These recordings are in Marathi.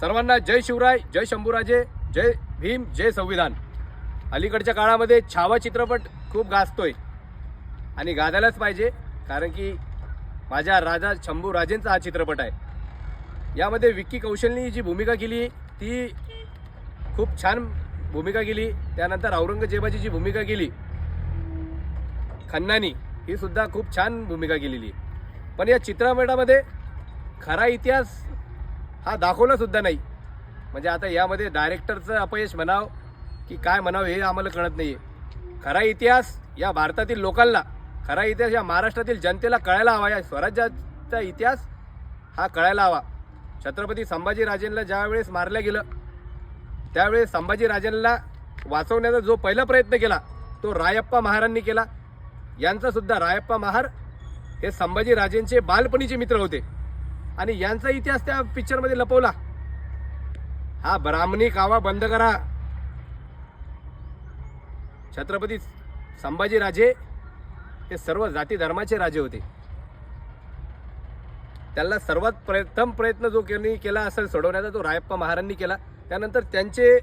सर्वांना जय शिवराय जय शंभूराजे जय भीम जय संविधान. अलीकडच्या काळामध्ये छावा चित्रपट खूप गाजतोय आणि गाजायलाच पाहिजे कारण की माझ्या राजा शंभू राजेंचा हा चित्रपट आहे. यामध्ये विक्की कौशलनी जी भूमिका केली ती खूप छान भूमिका केली. त्यानंतर औरंगजेबाची जी भूमिका केली खन्नानी ही सुद्धा खूप छान भूमिका केलेली. पण या चित्रपटामध्ये खरा इतिहास हा दाखवला सुद्धा नाही. म्हणजे आता यामध्ये डायरेक्टरचं अपयश म्हणाव की काय म्हणावं हे आम्हाला कळत नाही आहे खरा इतिहास या भारतातील लोकांना खरा इतिहास या महाराष्ट्रातील जनतेला कळायला हवा या स्वराज्याचा इतिहास हा कळायला हवा. छत्रपती संभाजीराजेंना ज्यावेळेस मारलं गेलं त्यावेळेस संभाजीराजेंना वाचवण्याचा जो पहिला प्रयत्न केला तो रायप्पा महारांनी केला. यांचासुद्धा रायप्पा महार हे संभाजीराजेंचे बालपणीचे मित्र होते. आणि यांचा इतिहास त्या पिक्चरमध्ये लपवला. हा ब्राह्मणी कावा बंद करा. छत्रपती संभाजी राजे हे सर्व जाती धर्माचे राजे होते. त्यांना सर्वात प्रथम प्रयत्न जो त्यांनी केला असेल सोडवण्याचा तो रायप्पा महाराजांनी केला. त्यानंतर त्यांचे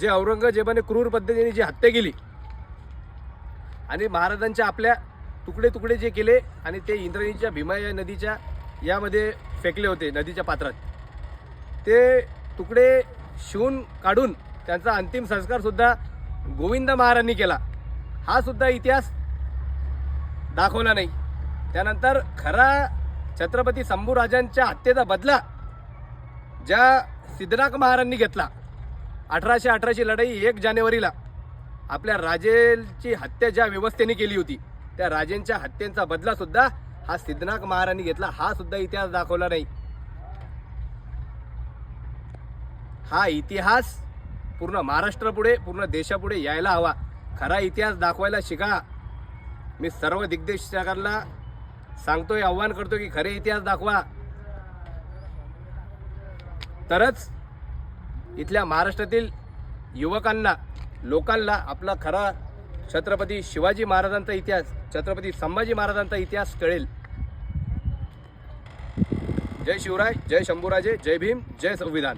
जे औरंगजेबाने क्रूर पद्धतीने जी हत्या केली आणि महाराजांच्या आपल्या तुकडे तुकडे जे केले आणि ते इंद्रायणीच्या भीमा या नदीच्या यामध्ये फेकले होते नदीच्या पात्रात. ते तुकडे शिवून काढून त्यांचा अंतिम संस्कारसुद्धा गोविंद महाराजांनी केला. हा सुद्धा इतिहास दाखवला नाही. त्यानंतर खरा छत्रपती शंभूराजांच्या हत्येचा बदला ज्या सिद्धनाथ महाराजांनी घेतला. अठराशे अठराची लढाई एक जानेवारीला आपल्या राजेची हत्या ज्या व्यवस्थेने केली होती त्या राजेंच्या हत्येचा बदलासुद्धा हा सिद्धनाथ महाराजांनी घेतला हा सुद्धा इतिहास दाखवला नाही. हा इतिहास पूर्ण महाराष्ट्रापुढे पूर्ण देशापुढे यायला हवा. खरा इतिहास दाखवायला शिका. मी सर्व दिग्दर्शकांना सांगतोय आव्हान करतो की खरे इतिहास दाखवा. तरच इथल्या महाराष्ट्रातील युवकांना लोकांना आपला खरा छत्रपती शिवाजी महाराजांचा इतिहास छत्रपती संभाजी महाराजांचा इतिहास कळेल. जय शिवराय जय शंभूराजे जय भीम जय संविधान.